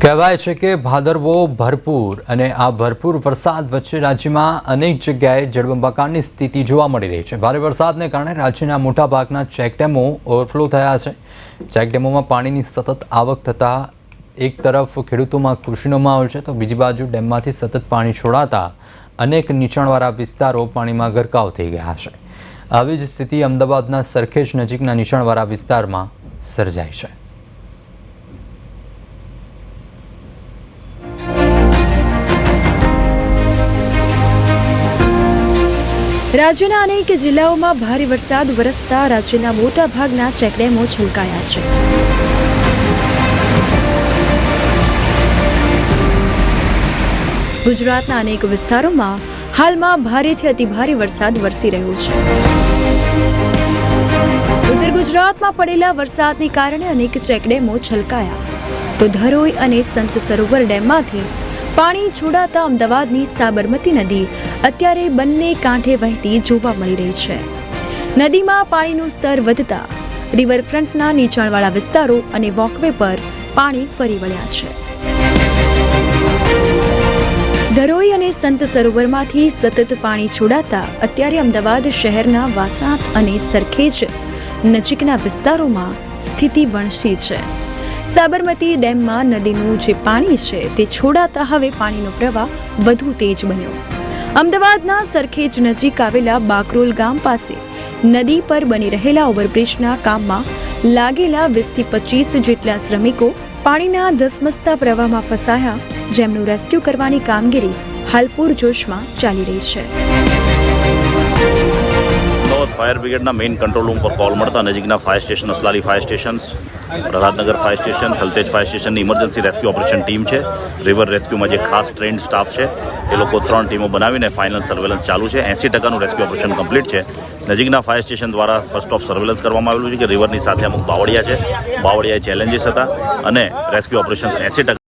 કહેવાય છે કે ભાદરવો ભરપૂર અને આ ભરપૂર વરસાદ વચ્ચે રાજ્યમાં અનેક જગ્યાએ જળબંબાકારની સ્થિતિ જોવા મળી રહી છે. ભારે વરસાદને કારણે રાજ્યના મોટાભાગના ચેકડેમો ઓવરફ્લો થયા છે. ચેકડેમોમાં પાણીની સતત આવક થતાં એક તરફ ખેડૂતોમાં ખુશીનો માહોલ છે તો બીજી બાજુ ડેમમાંથી સતત પાણી છોડાતા અનેક નીચાણવાળા વિસ્તારો પાણીમાં ગરકાવ થઈ ગયા છે. આવી જ સ્થિતિ અમદાવાદના સરખેજ નજીકના નીચાણવાળા વિસ્તારમાં સર્જાઈ છે. રાજ્યના અનેક જિલ્લાઓમાં ભારે વરસાદ વરસતા રાજ્યના મોટા ભાગના ચેકડેમો છલકાયા છે. ગુજરાતના અનેક વિસ્તારોમાં હાલમાં ભારેથી અતિભારે વરસાદ વરસી રહ્યો છે. ઉત્તર ગુજરાતમાં પડેલા વરસાદને કારણે અનેક ચેકડેમો છલકાયા. તો ધરોઈ અને સંત સરોવર ડેમમાંથી પાણી છોડાતા અમદાવાદની સાબરમતી નદી અત્યારે બંને કાંઠે વહેતી જોવા મળી રહી છે. નદીમાં પાણીનું સ્તર વધતા રિવરફ્રન્ટના નીચાણવાળા વિસ્તારો અને વોકવે પર પાણી ફરી વળ્યા છે. ધરોઈ અને સંત સરોવરમાંથી સતત પાણી છોડાતા અત્યારે અમદાવાદ શહેરના વાસણાથ અને સરખેજ નજીકના વિસ્તારોમાં સ્થિતિ વણસી છે. સાબરમતી ડેમમાં નદીનું જે પાણી છે તે છોડાતા હવે પાણીનો પ્રવાહ વધુ તેજ બન્યો. અમદાવાદના સરખેજ નજીક આવેલા બાકરોલ ગામ પાસે નદી પર બની રહેલા ઓવરબ્રિજના કામમાં લાગેલા વીસથી પચીસ જેટલા શ્રમિકો પાણીના ધસમસતા પ્રવાહમાં ફસાયા, જેમનું રેસ્ક્યુ કરવાની કામગીરી હાલ પૂરજોશમાં ચાલી રહી છે. ફાયર બ્રિગેડના મેઇન કંટ્રોલ રૂમ પર કોલ મળતા નજીકના fire station Aslali fire station Prahladnagar fire station Thaltej fire સ્ટેશનની ઇમરજન્સી રેસ્ક્યુ ઓપરેશન ટીમ છે. રિવર રેસ્ક્યુમાં જે ખાસ ટ્રેન્ડ સ્ટાફ છે, એ લોકો ત્રણ ટીમો બનાવીને ફાઇનલ સર્વેલન્સ ચાલુ છે. એંસી ટકાનું રેસ્ક્યુ ઓપરેશન કમ્પ્લીટ છે. નજીકના ફાયર સ્ટેશન દ્વારા ફર્સ્ટ ઓફ સર્વેલન્સ કરવામાં આવેલું છે કે રિવરની સાથે અમુક બાવળિયા છે. બાવળિયા ચેલેન્જીસ હતા અને રેસ્ક્યુ ઓપરેશન્સ એંસી